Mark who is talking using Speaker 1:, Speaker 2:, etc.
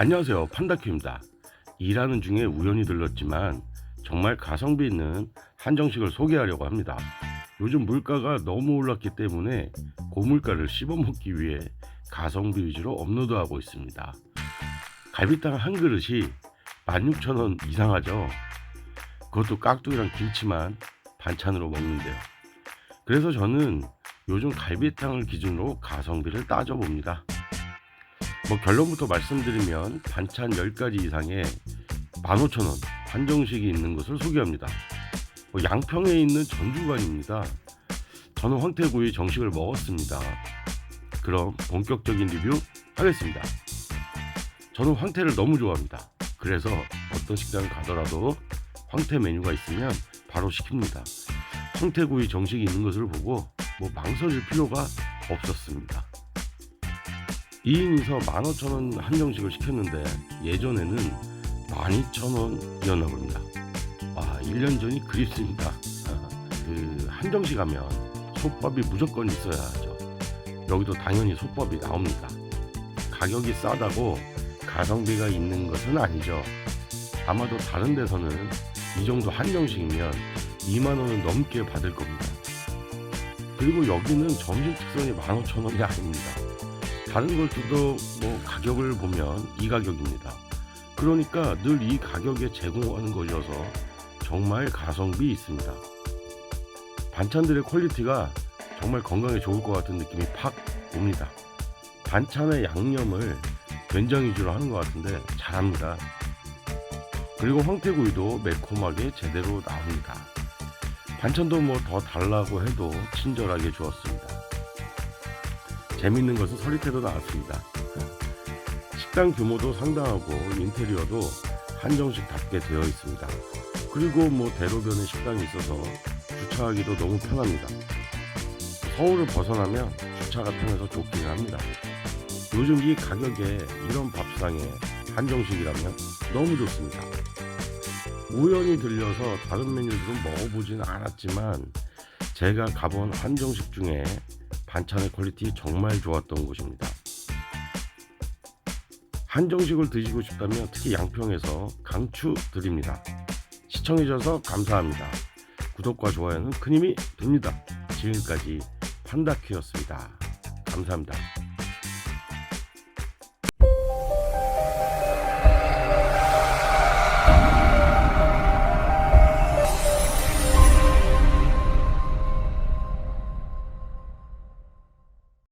Speaker 1: 안녕하세요. 판다큐입니다. 일하는 중에 우연히 들렀지만 정말 가성비 있는 한정식을 소개하려고 합니다. 요즘 물가가 너무 올랐기 때문에 고물가를 씹어먹기 위해 가성비 위주로 업로드하고 있습니다. 갈비탕 한 그릇이 16,000원 이상하죠? 그것도 깍두기랑 김치만 반찬으로 먹는데요. 그래서 저는 요즘 갈비탕을 기준으로 가성비를 따져봅니다 뭐 결론부터 말씀드리면 반찬 10가지 이상에 15,000원 한정식이 있는 것을 소개합니다. 뭐 양평에 있는 전주관입니다. 저는 황태구이 정식을 먹었습니다. 그럼 본격적인 리뷰 하겠습니다. 저는 황태를 너무 좋아합니다. 그래서 어떤 식당을 가더라도 황태 메뉴가 있으면 바로 시킵니다. 황태구이 정식이 있는 것을 보고 뭐 망설일 필요가 없었습니다. 2인이서 15,000원 한정식을 시켰는데 예전에는 12,000원이었나 봅니다. 와, 1년 전이 그립습니다. 그 한정식 하면 솥밥이 무조건 있어야 하죠. 여기도 당연히 솥밥이 나옵니다. 가격이 싸다고 가성비가 있는 것은 아니죠. 아마도 다른 데서는 이 정도 한정식이면 2만 원은 넘게 받을 겁니다. 그리고 여기는 점심 특선이 15,000원이 아닙니다. 다른 걸 두도 뭐 가격을 보면 이 가격입니다. 그러니까 늘 이 가격에 제공하는 것이어서 정말 가성비 있습니다. 반찬들의 퀄리티가 정말 건강에 좋을 것 같은 느낌이 팍 옵니다. 반찬의 양념을 된장 위주로 하는 것 같은데 잘합니다. 그리고 황태구이도 매콤하게 제대로 나옵니다. 반찬도 뭐 더 달라고 해도 친절하게 주었습니다. 재밌는 것은 서리태도 나왔습니다. 식당 규모도 상당하고 인테리어도 한정식답게 되어 있습니다. 그리고 뭐 대로변에 식당이 있어서 주차하기도 너무 편합니다. 서울을 벗어나면 주차가 편해서 좋긴 합니다. 요즘 이 가격에 이런 밥상에 한정식이라면 너무 좋습니다. 우연히 들려서 다른 메뉴들은 먹어보지는 않았지만 제가 가본 한정식 중에 반찬의 퀄리티 정말 좋았던 곳입니다. 한정식을 드시고 싶다면 특히 양평에서 강추 드립니다. 시청해주셔서 감사합니다. 구독과 좋아요는 큰 힘이 됩니다. 지금까지 판다큐였습니다. 감사합니다.